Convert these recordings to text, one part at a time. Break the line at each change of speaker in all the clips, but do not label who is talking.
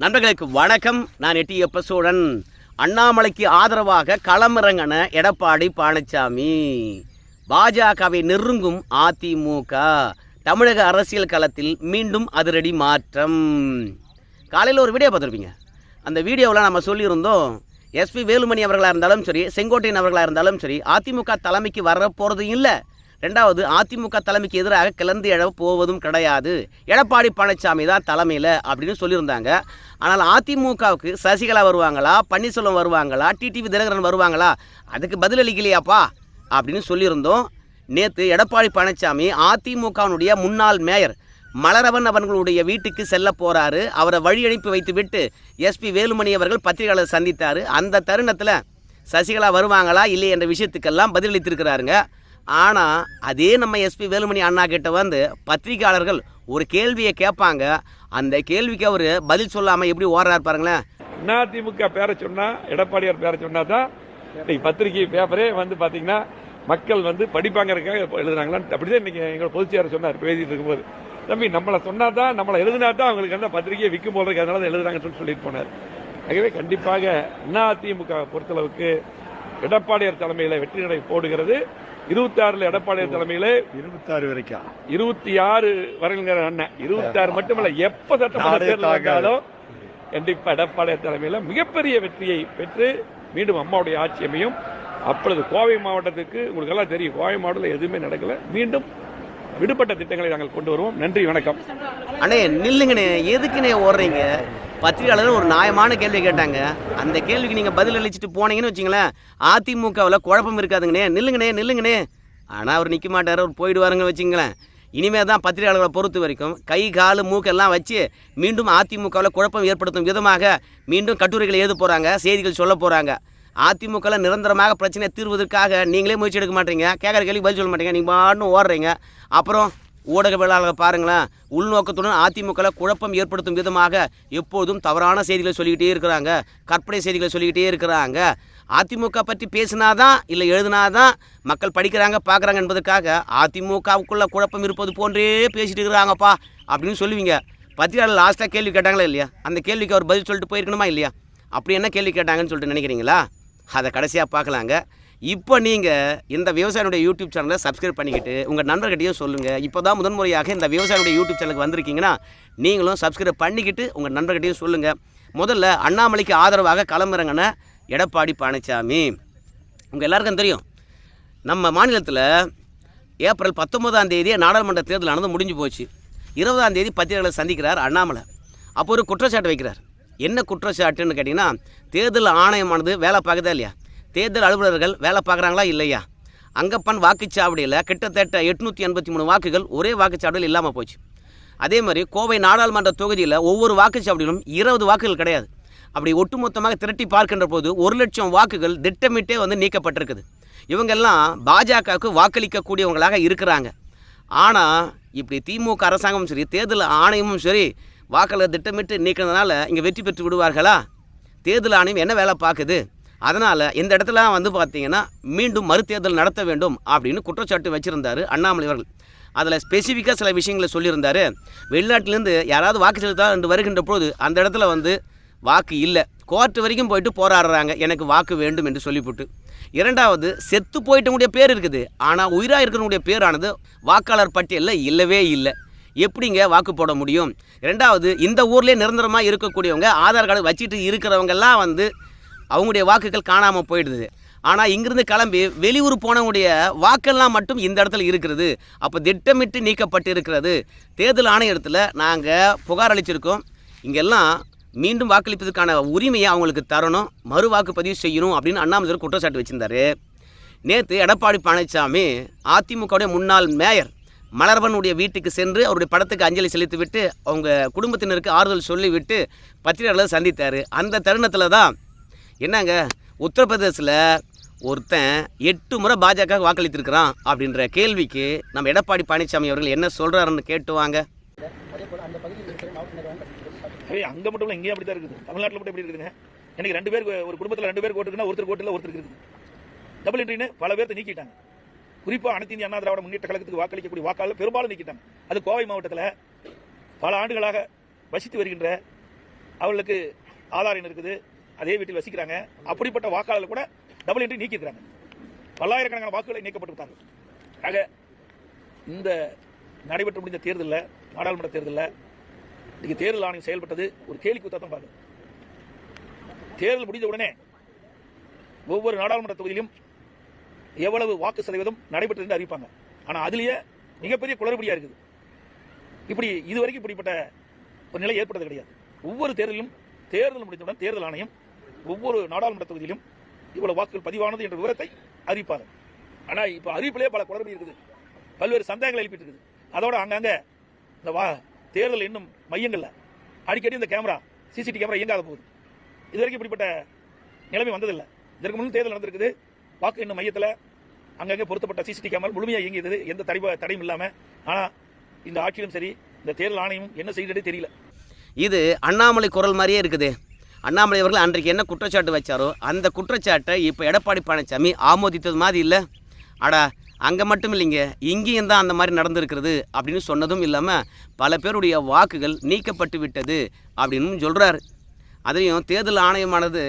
நண்பர்களுக்கு வணக்கம். நான் எட்டியப்ப சோழன் அண்ணாமலைக்கு ஆதரவாக களமிறங்கின எடப்பாடி பழனிசாமி பாஜகவை நெருங்கும் அதிமுக. தமிழக அரசியல் களத்தில் மீண்டும் அதிரடி மாற்றம். காலையில் ஒரு வீடியோ பார்த்துருப்பீங்க. அந்த வீடியோவில் நம்ம சொல்லியிருந்தோம் எஸ்பி வேலுமணி அவர்களாக இருந்தாலும் சரி செங்கோட்டையன் அவர்களாக இருந்தாலும் சரி அதிமுக தலைமைக்கு வர போகிறதும் இல்லை. ரெண்டாவது அதிமுக தலைமைக்கு எதிராக கிளந்து எழ போவதும் கிடையாது. எடப்பாடி பழனிசாமி தான் தலைமையில் அப்படின்னு சொல்லியிருந்தாங்க. ஆனால் அதிமுகவுக்கு சசிகலா வருவாங்களா பன்னீர்செல்வம் வருவாங்களா டிடிவி தினகரன் வருவாங்களா? அதுக்கு பதிலளிக்கலையாப்பா அப்படின்னு சொல்லியிருந்தோம். நேற்று எடப்பாடி பழனிசாமி அதிமுகவினுடைய முன்னாள் மேயர் மலரவன் அவர்களுடைய வீட்டுக்கு செல்ல போகிறாரு அவரை வழி அனுப்பி வைத்துவிட்டு எஸ்பி வேலுமணி அவர்கள் பத்திரிகையாளர் சந்தித்தார். அந்த தருணத்தில் சசிகலா வருவாங்களா இல்லை என்ற விஷயத்துக்கெல்லாம் பதிலளித்திருக்கிறாருங்க. ஆனால் அதே நம்ம எஸ்பி வேலுமணி அண்ணா கிட்ட வந்து பத்திரிகையாளர்கள் ஒரு கேள்வியை கேட்பாங்க. அந்த கேள்விக்கு அவர் பதில் சொல்லாமல் எப்படி ஓடுறாரு பாருங்களேன்.
அதிமுக பேரை சொன்னால் எடப்பாடியார் பேரை சொன்னால் தான் இன்னைக்கு பத்திரிகை பேப்பரே வந்து பார்த்தீங்கன்னா மக்கள் வந்து படிப்பாங்கிறதுக்காக அப்படி தான் இன்றைக்கி எங்களோட பொதுச்செயலர் சொன்னார் பேசிகிட்டு இருக்கும்போது. தம்பி நம்மளை சொன்னால் தான் நம்மளை எழுதினா தான் அவங்களுக்கு அந்த பத்திரிகையை விற்கும் போல இருக்கு அதனால தான் எழுதுறாங்கன்னு சொல்லி சொல்லிட்டு போனார். ஆகவே கண்டிப்பாக அதிமுக பொறுத்தளவுக்கு எடப்பாடியார் தலைமையில் வெற்றி நடை போடுகிறது. இருபத்தி ஆறுல எடப்பாடியார் தலைமையில
இருபத்தாறு வரைக்கும்.
இருபத்தி ஆறு வரைங்கிற அண்ணன். இருபத்தி ஆறு மட்டுமல்ல எப்ப சட்டமன்ற தேர்தல். வந்தாலும் கண்டிப்பா எடப்பாடியார் தலைமையில மிகப்பெரிய வெற்றியை பெற்று மீண்டும் அம்மாவுடைய ஆட்சி அமையும். அப்பொழுது கோவை மாவட்டத்துக்கு உங்களுக்கு எல்லாம் தெரியும் கோவை மாவட்டத்தில் எதுவுமே நடக்கல. மீண்டும் விடுபட்ட திட்டங்களை நாங்கள் கொண்டு வருவோம். நன்றி வணக்கம்.
அண்ணே நில்லுங்கண்ணே. எதுக்குண்ணே ஓடுறீங்க? பத்திரிகையாளர் ஒரு நியாயமான கேள்வி கேட்டாங்க. அந்த கேள்விக்கு நீங்கள் பதில் அளிச்சுட்டு போனீங்கன்னு வச்சிங்களேன் அதிமுகவில் குழப்பம் இருக்காதுங்கண்ணே நில்லுங்கண்ணே நில்லுங்கண்ணே. ஆனால் அவர் நிற்க மாட்டார் அவர் போயிடுவாருங்கன்னு வச்சுங்களேன். இனிமேல் தான் பத்திரிகையாளர்களை பொறுத்த வரைக்கும் கை காலு மூக்கெல்லாம் வச்சு மீண்டும் அதிமுகவில் குழப்பம் ஏற்படுத்தும் விதமாக மீண்டும் கட்டுரைகள் எழுத போகிறாங்க செய்திகள் சொல்ல போகிறாங்க அதிமுகவில் நிரந்தரமாக பிரச்சனையை தீர்வதற்காக நீங்களே முயற்சி எடுக்க மாட்டீங்க. கேட்குற கேள்வி பதில் சொல்ல மாட்டீங்க. நீங்கள் பாட்டுன்னு ஓடுறீங்க. அப்புறம் ஊடகவியலாளர்கள் பாருங்களேன் உள்நோக்கத்துடன் அதிமுகவில் குழப்பம் ஏற்படுத்தும் விதமாக எப்போதும் தவறான செய்திகளை சொல்லிக்கிட்டே இருக்கிறாங்க கற்பனை செய்திகளை சொல்லிக்கிட்டே இருக்கிறாங்க. அதிமுக பற்றி பேசினாதான் இல்லை எழுதினாதான் மக்கள் படிக்கிறாங்க பார்க்குறாங்க என்பதற்காக அதிமுகவுக்குள்ள குழப்பம் இருப்பது போன்றே பேசிட்டு இருக்கிறாங்கப்பா அப்படின்னு சொல்லுவீங்க. பத்திரிகையாளர் லாஸ்ட்டாக கேள்வி கேட்டாங்களா இல்லையா? அந்த கேள்விக்கு அவர் பதில் சொல்லிட்டு போயிருக்கணுமா இல்லையா? அப்படி என்ன கேள்வி கேட்டாங்கன்னு சொல்லிட்டு நினைக்கிறீங்களா? அதை கடைசியாக பார்க்கலாங்க. இப்போ நீங்கள் இந்த விவசாயினுடைய யூடியூப் சேனலை சப்ஸ்கிரைப் பண்ணிக்கிட்டு உங்கள் நண்பர்கிட்டையும் சொல்லுங்கள் இப்போ தான் முதன்முறையாக இந்த விவசாயினுடைய யூடியூப் சேனலுக்கு வந்திருக்கீங்கன்னா நீங்களும் சப்ஸ்கிரைப் பண்ணிக்கிட்டு உங்கள் நண்பர்கிட்டையும் சொல்லுங்கள் முதல்ல அண்ணாமலைக்கு ஆதரவாக களமிறங்கின எடப்பாடி பழனிசாமி உங்கள் எல்லாருக்கும் தெரியும் நம்ம மாநிலத்தில் ஏப்ரல் பத்தொன்பதாம் தேதி நாடாளுமன்ற தேர்தல் நடந்து முடிஞ்சு போச்சு. இருபதாம் தேதி பத்திரிகைகளை சந்திக்கிறார் அண்ணாமலை. அப்போ ஒரு குற்றச்சாட்டு வைக்கிறார். என்ன குற்றச்சாட்டுன்னு கேட்டிங்கன்னா தேர்தல் ஆணையமானது வேலை பார்க்குதா இல்லையா? தேர்தல் அலுவலர்கள் வேலை பார்க்குறாங்களா இல்லையா? அங்கப்பன் வாக்குச்சாவடியில் கிட்டத்தட்ட எட்நூற்றி எண்பத்தி மூணு வாக்குகள் ஒரே வாக்குச்சாவடியில் இல்லாமல் போச்சு. அதே மாதிரி கோவை நாடாளுமன்ற தொகுதியில் ஒவ்வொரு வாக்குச்சாவடியிலும் இருபது வாக்குகள் கிடையாது. அப்படி ஒட்டுமொத்தமாக திரட்டி பார்க்கின்ற போது ஒரு லட்சம் வாக்குகள் திட்டமிட்டே வந்து நீக்கப்பட்டிருக்குது. இவங்கெல்லாம் பாஜகவுக்கு வாக்களிக்கக்கூடியவங்களாக இருக்கிறாங்க. ஆனால் இப்படி திமுக அரசாங்கமும் சரி தேர்தல் ஆணையமும் சரி வாக்களை திட்டமிட்டு நீக்கிறதுனால இங்கே வெற்றி பெற்று விடுவார்களா? தேர்தல் ஆணையம் என்ன வேலை பார்க்குது? அதனால் இந்த இடத்துல வந்து பார்த்தீங்கன்னா மீண்டும் மறுதேர்தல் நடத்த வேண்டும் அப்படின்னு குற்றச்சாட்டு வச்சுருந்தார் அண்ணாமலை அவர்கள். அதில் ஸ்பெசிஃபிக்காக சில விஷயங்களை சொல்லியிருந்தாரு. வெளிநாட்டிலேருந்து யாராவது வாக்கு செலுத்தா என்று வருகின்ற போது அந்த இடத்துல வந்து வாக்கு இல்லை. கோர்ட்டு வரைக்கும் போயிட்டு போராடுறாங்க. எனக்கு வாக்கு வேண்டும் என்று சொல்லிவிட்டு இரண்டாவது செத்து போயிட்டவங்களுடைய பேர் இருக்குது. ஆனால் உயிராக இருக்கிறவங்களுடைய பேரானது வாக்காளர் பட்டியலில் இல்லவே இல்லை. எப்படிங்க வாக்கு போட முடியும்? ரெண்டாவது இந்த ஊர்லேயே நிரந்தரமாக இருக்கக்கூடியவங்க ஆதார் கார்டு வச்சுட்டு இருக்கிறவங்கெல்லாம் வந்து அவங்களுடைய வாக்குகள் காணாமல் போயிடுது. ஆனால் இங்கிருந்து கிளம்பி வெளியூர் போனவங்களுடைய வாக்கெல்லாம் மட்டும் இந்த இடத்துல இருக்கிறது. அப்போ திட்டமிட்டு நீக்கப்பட்டு இருக்கிறது தேர்தல் ஆணையத்தில் நாங்கள் புகார் அளிச்சிருக்கோம். இங்கெல்லாம் மீண்டும் வாக்களிப்பதற்கான உரிமையை அவங்களுக்கு தரணும். மறு வாக்குப்பதிவு செய்யணும் அப்படின்னு அண்ணாமலை குற்றச்சாட்டு வச்சிருந்தாரு. நேற்று எடப்பாடி பழனிசாமி அதிமுகவுடைய முன்னாள் மேயர் மலர்வனுடைய வீட்டுக்கு சென்று அவருடைய படத்துக்கு அஞ்சலி செலுத்திவிட்டு அவங்க குடும்பத்தினருக்கு ஆறுதல் சொல்லிவிட்டு பத்திரிகையாளர் சந்தித்தார். அந்த தருணத்தில் தான் என்னங்க? உத்தரப்பிரதேசில் ஒருத்தன் எட்டு முறை பாஜக வாக்களித்திருக்கிறான் அப்படின்ற கேள்விக்கு நம்ம எடப்பாடி பழனிசாமி அவர்கள் என்ன சொல்கிறாருன்னு
கேட்டுவாங்க அங்கே மட்டும் இங்கேயும் அப்படி தான் இருக்குது. தமிழ்நாட்டில் மட்டும் எப்படி இருக்குதுங்க? எனக்கு ரெண்டு பேர் ஒரு குடும்பத்தில் ரெண்டு பேர் ஓட்டுக்குன்னா ஒருத்தர் ஓட்டில் ஒருத்தர் இருக்குது. டபுள் என்ட்ரின்னு பல பேர்த்த நீக்கிட்டாங்க. குறிப்பாக அனைத்து இந்திய அண்ணா திராவிட முன்னேற்ற கழகத்துக்கு வாக்களிக்கக்கூடிய வாக்காளர் பெரும்பாலும் நீக்கிட்டாங்க. அது கோவை மாவட்டத்தில் பல ஆண்டுகளாக வசித்து வருகின்ற அவர்களுக்கு ஆதார் எண் இருக்குது. அதே வீட்டில் வசிக்கிறாங்க. அப்படிப்பட்ட வாக்காளர்கள் கூட டபுள் என்ட்ரி நீக்கியிருக்கிறாங்க. பல்லாயிரக்கணக்கான வாக்குகளை நீக்கப்பட்டு ஆக இந்த நடைபெற்று முடிந்த தேர்தலில் நாடாளுமன்ற தேர்தலில் இன்னைக்கு தேர்தல் ஆணையம் செயல்பட்டது ஒரு கேலி குத்தாத்தம் பாருங்க. தேர்தல் முடிந்த உடனே ஒவ்வொரு நாடாளுமன்ற தொகுதியிலும் எவ்வளவு வாக்கு சதவீதம் நடைபெற்றது என்று அறிவிப்பாங்க. ஆனால் அதுலேயே மிகப்பெரிய குளறுபடியாக இருக்குது. இப்படி இதுவரைக்கும் இப்படிப்பட்ட ஒரு நிலை ஏற்பட்டது கிடையாது. ஒவ்வொரு தேர்தலிலும் தேர்தல் முடிந்தவுடன் தேர்தல் ஆணையம் ஒவ்வொரு நாடாளுமன்ற தொகுதியிலும் இவ்வளவு வாக்குகள் பதிவானது என்ற விவரத்தை அறிவிப்பாங்க ஆனால் இப்போ அறிவிப்பிலே பல குளறுபடி இருக்குது. பல்வேறு சந்தேகங்கள் எழுப்பிட்டு இருக்குது. அதோட அங்கங்க இந்த வா தேர்தல் இன்னும் மையங்களில். அடிக்கடி இந்த கேமரா சிசிடிவி கேமரா இயங்காத போகுது. இதுவரைக்கும் இப்படிப்பட்ட நிலைமை வந்ததில்லை. இதற்கு முன் தேர்தல் நடந்திருக்குது. வாக்கு எண்ணும் மையத்தில். அங்கங்கே பொருத்தப்பட்ட சிசிடிவி கேமரா முழுமையாக இயங்கியது. எந்த தடை தடையும் இல்லாமல் ஆனால் இந்த ஆட்சியிலும் சரி இந்த தேர்தல் ஆணையமும் என்ன செய்கிறதே தெரியல.
இது அண்ணாமலை குரல் மாதிரியே இருக்குது. அண்ணாமலை அவர்கள் அன்றைக்கு என்ன குற்றச்சாட்டு வச்சாரோ அந்த குற்றச்சாட்டை இப்போ எடப்பாடி பழனிசாமி ஆமோதித்தது மாதிரி இல்லை. அடா அங்கே மட்டும் இல்லைங்க. இங்கேயும் தான் அந்த மாதிரி நடந்திருக்கிறது அப்படின்னு சொன்னதும் இல்லாமல் பல பேருடைய வாக்குகள் நீக்கப்பட்டு விட்டது அப்படின்னு சொல்கிறாரு அதையும் தேர்தல் ஆணையமானது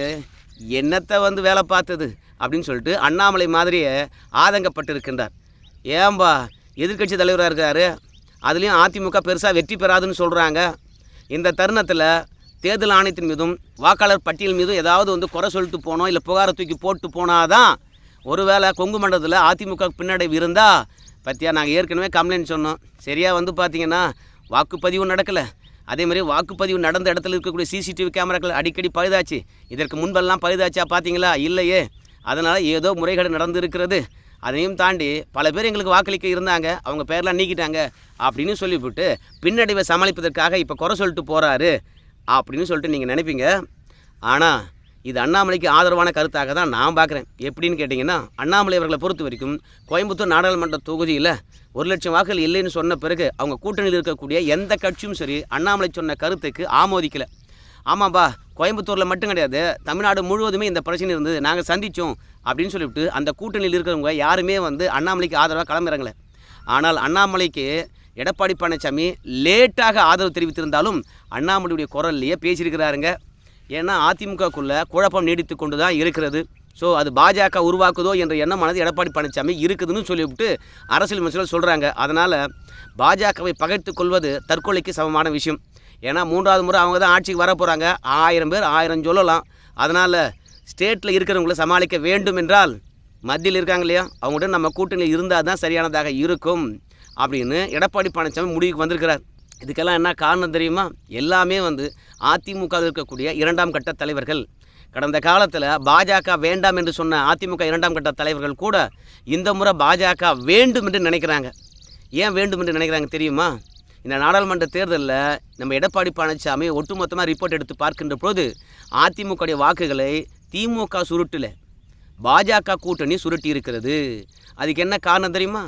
என்னத்தை வந்து வேலை பார்த்தது அப்படின்னு சொல்லிட்டு அண்ணாமலை மாதிரியே ஆதங்கப்பட்டு இருக்கின்றார் ஏன்பா எதிர்க்கட்சி தலைவராக இருக்கிறாரு அதுலேயும் அதிமுக பெருசாக வெற்றி பெறாதுன்னு சொல்கிறாங்க இந்த தருணத்தில் தேர்தல் ஆணையத்தின் மீதும் வாக்காளர் பட்டியல் மீதும் ஏதாவது வந்து குறை சொல்லிட்டு போனோம் இல்லை புகாரை தூக்கி போட்டு போனாதான் ஒருவேளை கொங்கு மண்டலத்தில் அதிமுக பின்னடைவு இருந்தால் பற்றியா நாங்கள் ஏற்கனவே கம்ப்ளைண்ட் சொன்னோம். சரியாக வந்து பார்த்தீங்கன்னா வாக்குப்பதிவு நடக்கலை. அதே மாதிரி வாக்குப்பதிவு நடந்த இடத்துல இருக்கக்கூடிய சிசிடிவி கேமராக்கள் அடிக்கடி பழுதாச்சு. இதற்கு முன்பெல்லாம் பழுதாச்சா பார்த்தீங்களா இல்லையே. அதனால் ஏதோ முறைகேடு நடந்திருக்கிறது. அதையும் தாண்டி பல பேர் எங்களுக்கு வாக்களிக்க இருந்தாங்க. அவங்க பேரெலாம் நீக்கிட்டாங்க. அப்படின்னு சொல்லிவிட்டு பின்னடைவை சமாளிப்பதற்காக இப்போ குறை சொல்லிட்டு போகிறாரு அப்படின்னு சொல்லிட்டு நீங்கள் நினைப்பீங்க. ஆனால் இது அண்ணாமலைக்கு ஆதரவான கருத்தாக தான் நான் பார்க்குறேன் எப்படின்னு கேட்டிங்கன்னா அண்ணாமலை அவர்களை பொறுத்த வரைக்கும் கோயம்புத்தூர் நாடாளுமன்ற தொகுதியில் ஒரு லட்சம் வாக்குகள் இல்லைன்னு சொன்ன பிறகு அவங்க கூட்டணியில் இருக்கக்கூடிய எந்த கட்சியும் சரி அண்ணாமலை சொன்ன கருத்துக்கு ஆமோதிக்கலை. ஆமாப்பா கோயம்புத்தூரில் மட்டும் கிடையாது. தமிழ்நாடு முழுவதுமே இந்த பிரச்சனை இருந்தது. நாங்கள் சந்தித்தோம் அப்படின்னு சொல்லிவிட்டு அந்த கூட்டணியில் இருக்கிறவங்க யாருமே வந்து அண்ணாமலைக்கு ஆதரவாக கிளம்புறாங்களே. ஆனால் அண்ணாமலைக்கு எடப்பாடி பழனிசாமி லேட்டாக ஆதரவு தெரிவித்திருந்தாலும் அண்ணாமலையுடைய குரல்லையே பேசியிருக்கிறாருங்க. ஏன்னா அதிமுகக்குள்ளே குழப்பம் நீடித்து கொண்டு தான் இருக்கிறது. ஸோ அது பாஜக உருவாக்குதோ என்ற எண்ணமானது எடப்பாடி பழனிசாமி இருக்குதுன்னு சொல்லிவிட்டு அரசியல் அமைச்சர்கள் சொல்கிறாங்க அதனால் பாஜகவை பகைத்து கொள்வது தற்கொலைக்கு சமமான விஷயம். ஏன்னா மூன்றாவது முறை அவங்க தான் ஆட்சிக்கு வர போகிறாங்க ஆயிரம் பேர் ஆயிரம் சொல்லலாம். அதனால் ஸ்டேட்டில் இருக்கிறவங்கள சமாளிக்க வேண்டும் என்றால் மத்தியில் இருக்காங்க இல்லையா? அவங்கள்ட்ட நம்ம கூட்டணியில் இருந்தால் தான் சரியானதாக இருக்கும். அப்படின்னு எடப்பாடி பழனிசாமி முடிவுக்கு வந்திருக்கிறார். இதுக்கெல்லாம் என்ன காரணம் தெரியுமா? எல்லாமே வந்து அதிமுகவில் இருக்கக்கூடிய இரண்டாம் கட்ட தலைவர்கள். கடந்த காலத்தில் பாஜக வேண்டாம் என்று சொன்ன அதிமுக இரண்டாம் கட்ட தலைவர்கள் கூட இந்த முறை பாஜக வேண்டும் என்று நினைக்கிறாங்க. ஏன் வேண்டும் என்று நினைக்கிறாங்க தெரியுமா? இந்த நாடாளுமன்ற தேர்தலில் நம்ம எடப்பாடி பழனிசாமி ஒட்டுமொத்தமாக ரிப்போர்ட் எடுத்து பார்க்கின்ற போது அதிமுகவுடைய வாக்குகளை திமுக சுருட்டில். பாஜக கூட்டணி சுருட்டி இருக்கிறது அதுக்கு என்ன காரணம் தெரியுமா?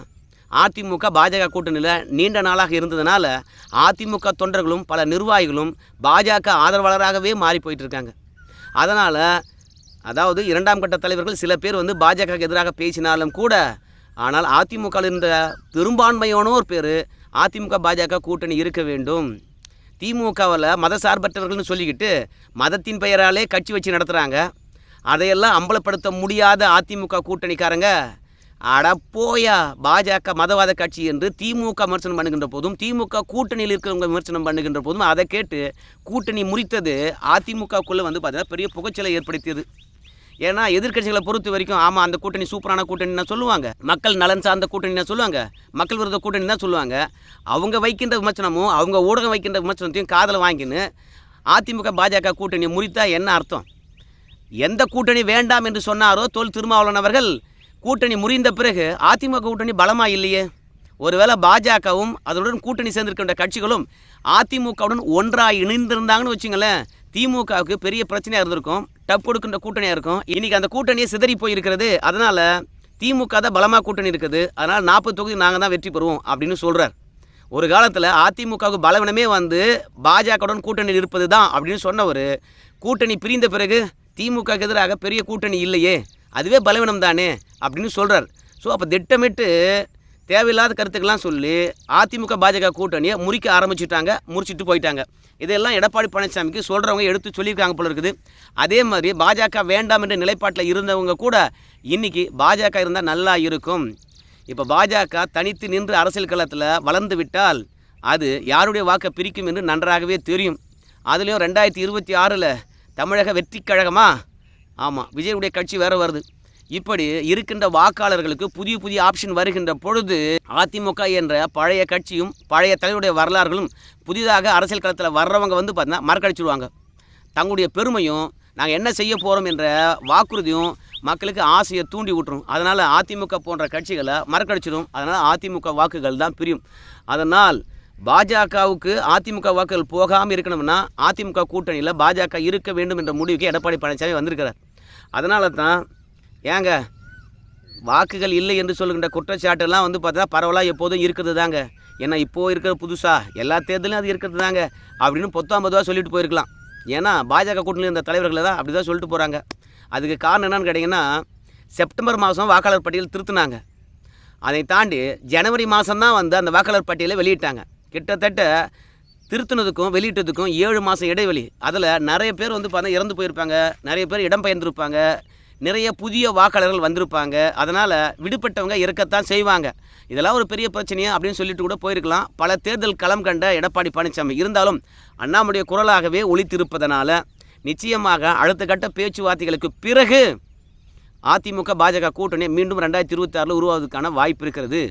அதிமுக பாஜக கூட்டணியில் நீண்ட நாளாக இருந்ததுனால அதிமுக தொண்டர்களும் பல நிர்வாகிகளும் பாஜக ஆதரவாளராகவே மாறி போயிட்டு இருக்காங்க அதனால் அதாவது இரண்டாம் கட்ட தலைவர்கள் சில பேர் வந்து பாஜகவுக்கு எதிராக பேசினாலும் கூட ஆனால் அதிமுகவில் இருந்த பெரும்பான்மையானோர் பேர் அதிமுக பாஜக கூட்டணி இருக்க வேண்டும். திமுகவில் மத சார்பற்றவர்கள்னு சொல்லிக்கிட்டு மதத்தின் பெயராலே கட்சி வச்சு நடத்துகிறாங்க அதையெல்லாம் அம்பலப்படுத்த முடியாத அதிமுக கூட்டணிக்காரங்க அடப்போயா போயா பாஜக மதவாத கட்சி என்று திமுக விமர்சனம் பண்ணுகின்ற போதும் திமுக கூட்டணியில் இருக்கிறவங்க விமர்சனம் பண்ணுகின்ற போதும் அதை கேட்டு கூட்டணி முறித்தது அதிமுகக்குள்ளே வந்து பார்த்தீங்கன்னா பெரிய புகைச்சலை ஏற்படுத்தியது. ஏன்னா எதிர்க்கட்சிகளை பொறுத்த வரைக்கும் ஆமாம் அந்த கூட்டணி சூப்பரான கூட்டணினா சொல்லுவாங்க. மக்கள் நலன் சார்ந்த கூட்டணினா சொல்லுவாங்க. மக்கள் விரோத கூட்டணி தான் சொல்லுவாங்க. அவங்க வைக்கின்ற விமர்சனமும் அவங்க ஊடகம் வைக்கின்ற விமர்சனத்தையும் காதில் வாங்கின்னு அதிமுக பாஜக கூட்டணி முறித்தா என்ன அர்த்தம்? எந்த கூட்டணி வேண்டாம் என்று சொன்னாரோ தொல் திருமாவளவன் அவர்கள் கூட்டணி முறிந்த பிறகு அதிமுக கூட்டணி பலமா இல்லையே? ஒருவேளை பாஜகவும் அதனுடன் கூட்டணி சேர்ந்திருக்கின்ற கட்சிகளும் அதிமுகவுடன் ஒன்றாக இணைந்திருந்தாங்கன்னு வச்சுங்களேன் திமுகவுக்கு பெரிய பிரச்சனையாக இருந்திருக்கும் டப் கொடுக்கின்ற கூட்டணியாக இருக்கும். இன்னைக்கு அந்த கூட்டணியே சிதறி போயிருக்கிறது. அதனால் திமுக தான் பலமாக கூட்டணி இருக்குது. அதனால் நாற்பது தொகுதி நாங்கள் தான் வெற்றி பெறுவோம் அப்படின்னு சொல்கிறார் ஒரு காலத்தில் அதிமுகவுக்கு பலவீனமே வந்து பாஜகவுடன் கூட்டணி இருப்பது தான் அப்படின்னு சொன்னவர் கூட்டணி பிரிந்த பிறகு திமுகவுக்கு எதிராக பெரிய கூட்டணி இல்லையே? அதுவே பலவீனம் தானே அப்படின்னு சொல்கிறார் ஸோ அப்போ திட்டமிட்டு தேவையில்லாத கருத்துக்கெல்லாம் சொல்லி அதிமுக பாஜக கூட்டணியை முறிக்க ஆரம்பிச்சுட்டாங்க முறிச்சிட்டு போயிட்டாங்க. இதெல்லாம் எடப்பாடி பழனிசாமிக்கு சொல்கிறவங்க எடுத்து சொல்லியிருக்காங்க போல இருக்குது. அதே மாதிரி பாஜக வேண்டாம் என்ற நிலைப்பாட்டில் இருந்தவங்க கூட இன்றைக்கி பாஜக இருந்தால் நல்லா இருக்கும். இப்போ பாஜக தனித்து நின்று அரசியல் களத்தில் வளர்ந்து விட்டால் அது யாருடைய வாக்கை பிரிக்கும் என்று நன்றாகவே தெரியும். அதுலேயும் ரெண்டாயிரத்தி இருபத்தி ஆறில் தமிழக வெற்றி கழகமாக ஆமாம் விஜயனுடைய கட்சி வேறு வருது. இப்படி இருக்கின்ற வாக்காளர்களுக்கு புதிய புதிய ஆப்ஷன் வருகின்ற பொழுது அதிமுக என்ற பழைய கட்சியும் பழைய தலைவருடைய வரலாறுகளும் புதிதாக அரசியல் களத்தில் வர்றவங்க வந்து பார்த்தீங்கன்னா மறக்கடிச்சிடுவாங்க தங்களுடைய பெருமையும் நாங்கள் என்ன செய்ய போகிறோம் என்ற வாக்குறுதியும் மக்களுக்கு ஆசையை தூண்டி விட்டுரும். அதனால் அதிமுக போன்ற கட்சிகளை மறக்கடிச்சிடும் அதனால் அதிமுக வாக்குகள் தான் பிரியும். அதனால் பாஜகவுக்கு அதிமுக வாக்குகள் போகாமல் இருக்கணும்னா அதிமுக கூட்டணியில் பாஜக இருக்க வேண்டும் என்ற முடிவுக்கு எடப்பாடி பழனிசாமி வந்திருக்கிறார். அதனால தான் ஏங்க வாக்குகள் இல்லை என்று சொல்லுகின்ற குற்றச்சாட்டெல்லாம் வந்து பார்த்தா பரவலாக எப்போதும் இருக்கிறது தாங்க ஏன்னா இப்போது இருக்கிற புதுசாக எல்லா தேர்தலும் அது இருக்கிறது தாங்க அப்படின்னு பொத்தாம்பதுவாக சொல்லிட்டு போயிருக்கலாம். ஏன்னா பாஜக கூட்டணியில் இருந்த தலைவர்களை தான் அப்படி தான் சொல்லிட்டு போகிறாங்க அதுக்கு காரணம் என்னென்னு கேட்டிங்கன்னா செப்டம்பர் மாதம் வாக்காளர் பட்டியல் திருத்தினாங்க. அதை தாண்டி ஜனவரி மாதம் தான் வந்து அந்த வாக்காளர் பட்டியலை வெளியிட்டாங்க. கிட்டத்தட்ட திருத்தினதுக்கும் வெளியிட்டதுக்கும் ஏழு மாதம் இடைவெளி. அதில் நிறைய பேர் வந்து பார்த்தா இறந்து போயிருப்பாங்க. நிறைய பேர் இடம் பெயர்ந்திருப்பாங்க. நிறைய புதிய வாக்காளர்கள் வந்திருப்பாங்க. அதனால் விடுபட்டவங்க இருக்கத்தான் செய்வாங்க. இதெல்லாம் ஒரு பெரிய பிரச்சனையா அப்படின்னு சொல்லிட்டு கூட போயிருக்கலாம். பல தேர்தல் களம் கண்ட எடப்பாடி பழனிசாமி. இருந்தாலும் அண்ணாமுடைய குரலாகவே ஒழித்திருப்பதனால நிச்சயமாக அடுத்த கட்ட பேச்சுவார்த்தைகளுக்கு பிறகு அதிமுக பாஜக கூட்டணி மீண்டும் ரெண்டாயிரத்தி இருபத்தி ஆறில் உருவாவதுக்கான வாய்ப்பு இருக்கிறது.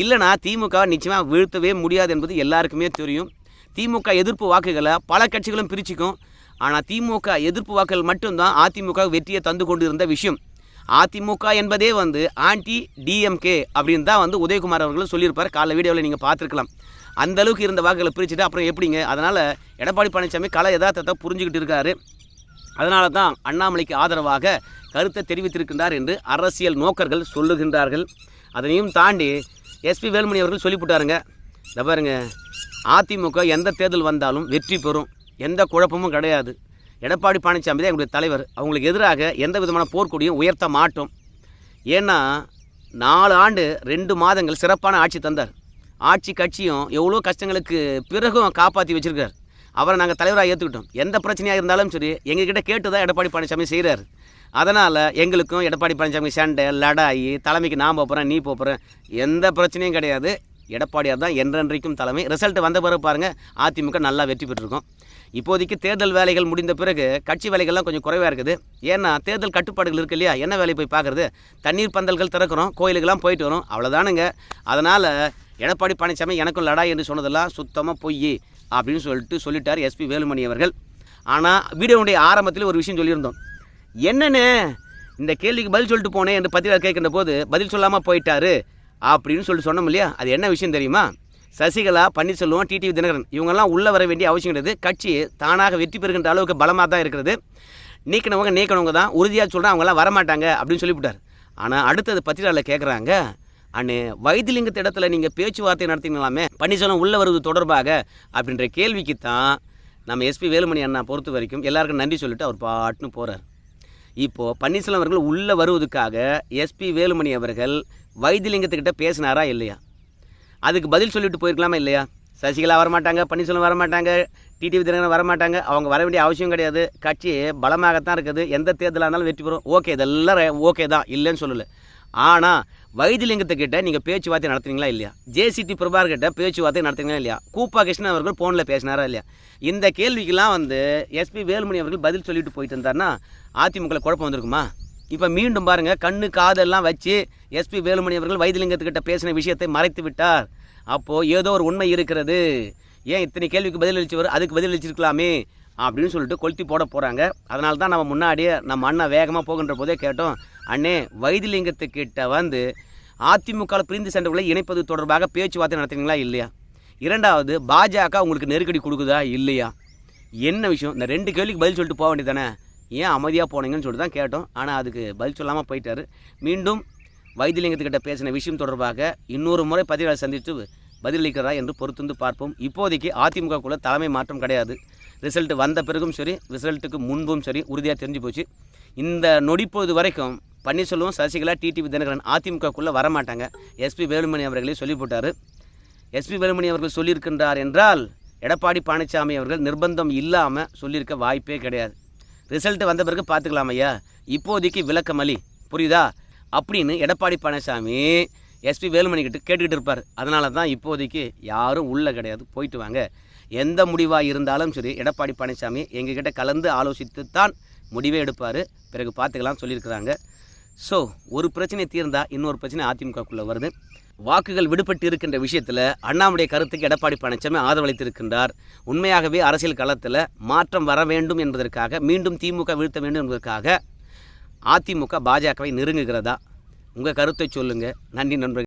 இல்லைனா திமுக நிச்சயமாக வீழ்த்தவே முடியாது என்பது எல்லாருக்குமே தெரியும். திமுக எதிர்ப்பு வாக்குகளை பல கட்சிகளும் பிரிச்சுக்கும். ஆனால் திமுக எதிர்ப்பு வாக்குகள் மட்டும்தான் அதிமுக வெற்றியை தந்து கொண்டு இருந்த விஷயம். அதிமுக என்பதே வந்து ஆன்டி டிஎம்கே அப்படின்னு தான் வந்து உதயகுமார் அவர்களும் சொல்லியிருப்பார். காலைல வீடியோவில் நீங்கள் பார்த்துருக்கலாம். அந்த அளவுக்கு இருந்த வாக்குகளை பிரிச்சுட்டு அப்புறம் எப்படிங்க? அதனால் எடப்பாடி பழனிசாமி கல யதார்த்தத்தை புரிஞ்சுக்கிட்டு இருக்காரு. அதனால தான் அண்ணாமலைக்கு ஆதரவாக கருத்தை தெரிவித்திருக்கின்றார் என்று அரசியல் நோக்கர்கள் சொல்லுகின்றார்கள். அதனையும் தாண்டி எஸ்பி வேலுமணி அவர்கள் சொல்லிவிட்டாருங்க இந்த பாருங்க. அதிமுக எந்த தேர்தல் வந்தாலும் வெற்றி பெறும். எந்த குழப்பமும் கிடையாது. எடப்பாடி பழனிசாமி தான் எங்களுடைய தலைவர். அவங்களுக்கு எதிராக எந்த விதமான போர்க்கொடியும் உயர்த்த மாட்டோம். ஏன்னா நாலு ஆண்டு ரெண்டு மாதங்கள் சிறப்பான ஆட்சி தந்தார். ஆட்சி கட்சியும் எவ்வளோ கஷ்டங்களுக்கு பிறகும் காப்பாற்றி வச்சுருக்கார். அவரை நாங்கள் தலைவராக ஏற்றுக்கிட்டோம் எந்த பிரச்சனையாக இருந்தாலும் சரி எங்ககிட்ட கேட்டு தான் எடப்பாடி பழனிசாமி செய்கிறார் அதனால் எங்களுக்கும் எடப்பாடி பழனிசாமி சண்டை லடாயி தலைமைக்கு நான் போகிறேன் நீ போகிறேன் எந்த பிரச்சனையும் கிடையாது. எடப்பாடியார் தான் என்றென்றைக்கும் தலைமை. ரிசல்ட் வந்த பிறகு பாருங்கள் அதிமுக நல்லா வெற்றி பெற்றிருக்கோம். இப்போதைக்கு தேர்தல் வேலைகள் முடிந்த பிறகு கட்சி வேலைகள்லாம் கொஞ்சம் குறைவாக இருக்குது. ஏன்னா தேர்தல் கட்டுப்பாடுகள் இருக்கு இல்லையா? என்ன வேலை போய் பார்க்குறது? தண்ணீர் பந்தல்கள் திறக்கிறோம் கோயிலுக்கெல்லாம் போயிட்டு வரோம். அவ்வளோதானுங்க அதனால் எடப்பாடி பழனிசாமி எனக்கும் லடாய் என்று சொன்னதெல்லாம் சுத்தமாக பொய் அப்படின்னு சொல்லிட்டு சொல்லிட்டார் எஸ்பி வேலுமணி அவர்கள். ஆனால் வீடியோனுடைய ஆரம்பத்தில் ஒரு விஷயம் சொல்லியிருந்தோம். என்னண்ணே இந்த கேள்விக்கு பதில் சொல்லிட்டு போனேன் என்று பத்திரிகை கேட்கின்ற போது பதில் சொல்லாமல் போயிட்டாரு. அப்படின்னு சொல்லிட்டு சொன்னோம் இல்லையா? அது என்ன விஷயம் தெரியுமா? சசிகலா பன்னீர்செல்வம் டிடிவி தினகரன் இவங்கெல்லாம் உள்ளே வர வேண்டிய அவசியம் கிடையாது. கட்சி தானாக வெற்றி பெறுகின்ற அளவுக்கு பலமாக தான் இருக்கிறது. நீக்கினவங்க நீக்கினவங்க தான். உறுதியாக சொல்கிறேன் அவங்கெல்லாம் வரமாட்டாங்க அப்படின்னு சொல்லிவிட்டார். ஆனால் அடுத்தது பத்திரிகையாளர் கேட்குறாங்க அண்ணே வைத்தியலிங்கத்த இடத்துல நீங்கள் பேச்சுவார்த்தை நடத்திங்களாமே பன்னீர்செல்வம் உள்ளே வருவது தொடர்பாக அப்படின்ற கேள்விக்கு தான் நம்ம எஸ்பி வேலுமணி அண்ணா பொறுத்த வரைக்கும் எல்லாருக்கும் நன்றி சொல்லிட்டு அவர் பாட்டுன்னு போகிறார் இப்போது பன்னீர்செல்வம் அவர்கள் உள்ளே வருவதற்காக எஸ்பி வேலுமணி அவர்கள் வைத்தியலிங்கத்துக்கிட்ட பேசினாரா இல்லையா? அதுக்கு பதில் சொல்லிட்டு போயிருக்கலாமா இல்லையா? சசிகலா வரமாட்டாங்க பன்னீர்செல்வம் வரமாட்டாங்க டிடிவி தினகரன் வரமாட்டாங்க அவங்க வர வேண்டிய அவசியம் கிடையாது. கட்சி பலமாகத்தான் இருக்குது. எந்த தேர்தலாக இருந்தாலும் வெற்றி பெறும். ஓகே இதெல்லாம் ஓகே தான். இல்லைன்னு சொல்லலை. ஆனால் வைத்தியலிங்கத்துக்கிட்ட நீங்கள் பேச்சுவார்த்தை நடத்துனீங்களா இல்லையா? ஜேசிடி பிரபார் கிட்ட பேச்சுவார்த்தை நடத்துனீங்களா இல்லையா? கூப்பா கிருஷ்ணன் அவர்கள் ஃபோனில் பேசினாரா இல்லையா? இந்த கேள்விக்கெல்லாம் வந்து எஸ்பி வேலுமணி அவர்கள் பதில் சொல்லிட்டு போயிட்டு இருந்தாருன்னா அதிமுக குழப்பம் வந்திருக்குமா? இப்போ மீண்டும் பாருங்கள் கண்ணு காதெல்லாம் வச்சு எஸ்பி வேலுமணி அவர்கள் வைத்திலிங்கத்துக்கிட்ட பேசின விஷயத்தை மறைத்து விட்டார். அப்போது ஏதோ ஒரு உண்மை இருக்கிறது. ஏன் இத்தனை கேள்விக்கு பதிலளிச்சவர்? அதுக்கு பதிலளிச்சிருக்கலாமே அப்படின்னு சொல்லிட்டு கொளுத்தி போட போகிறாங்க அதனால தான் நம்ம முன்னாடியே நம்ம அண்ணன் வேகமாக போகின்ற போதே கேட்டோம் அண்ணே வைத்திலிங்கத்துக்கிட்ட வந்து அதிமுக பிரிந்து சென்றவர்களை இணைப்பது தொடர்பாக பேச்சுவார்த்தை நடத்துனீங்களா இல்லையா? இரண்டாவது பாஜக உங்களுக்கு நெருக்கடி கொடுக்குதா இல்லையா? என்ன விஷயம்? இந்த ரெண்டு கேள்விக்கு பதில் சொல்லிட்டு போக வேண்டியதானே ஏன் அமைதியாக போனீங்கன்னு சொல்லிட்டு தான் கேட்டோம். ஆனால் அதுக்கு பதில் சொல்லாமல் போயிட்டார். மீண்டும் வைத்தியலிங்கத்துக்கிட்ட பேசின விஷயம் தொடர்பாக இன்னொரு முறை பதிவாளர் சந்தித்து பதிலளிக்கிறதா என்று பொறுத்துந்து பார்ப்போம். இப்போதைக்கு அதிமுகக்குள்ளே தலைமை மாற்றம் கிடையாது. ரிசல்ட் வந்த பிறகும் சரி ரிசல்ட்டுக்கு முன்பும் சரி உறுதியாக தெரிஞ்சு போச்சு. இந்த நொடிப்பொழுது வரைக்கும் பன்னீர்செல்வம் சசிகலா டிடிவி தினகரன் அதிமுகக்குள்ளே வரமாட்டாங்க. எஸ்பி வேலுமணி அவர்களே சொல்லி போட்டார். எஸ்பி வேலுமணி அவர்கள் சொல்லியிருக்கின்றார் என்றால் எடப்பாடி பழனிசாமி அவர்கள் நிர்பந்தம் இல்லாமல் சொல்லியிருக்க வாய்ப்பே கிடையாது. ரிசல்ட்டு வந்த பிறகு பார்த்துக்கலாம் ஐயா. இப்போதைக்கு விளக்கமளி புரியுதா? அப்படின்னு எடப்பாடி பழனிசாமி எஸ்பி வேலுமணி கிட்ட கேட்டுக்கிட்டு இருப்பார். அதனால தான் இப்போதைக்கு யாரும் உள்ளே கிடையாது. போயிட்டு வாங்க. எந்த முடிவாக இருந்தாலும் சரி எடப்பாடி பழனிசாமி எங்ககிட்ட கலந்து ஆலோசித்து தான் முடிவே எடுப்பார். பிறகு பார்த்துக்கலாம் சொல்லியிருக்கிறாங்க. ஸோ ஒரு பிரச்சனை தீர்ந்தால் இன்னொரு பிரச்சனை அதிமுகக்குள்ளே வருது. வாக்குகள் விடுபட்டு இருக்கின்ற விஷயத்தில் அண்ணாமுடைய கருத்துக்கு எடப்பாடி பழனிசாமி ஆதரவளித்திருக்கின்றார். உண்மையாகவே அரசியல் களத்தில் மாற்றம் வர வேண்டும் என்பதற்காக மீண்டும் திமுக வீழ்த்த வேண்டும் என்பதற்காக அதிமுக பாஜகவை நெருங்குகிறதா? உங்கள் கருத்தை சொல்லுங்கள் நன்றி நண்பர்கள்.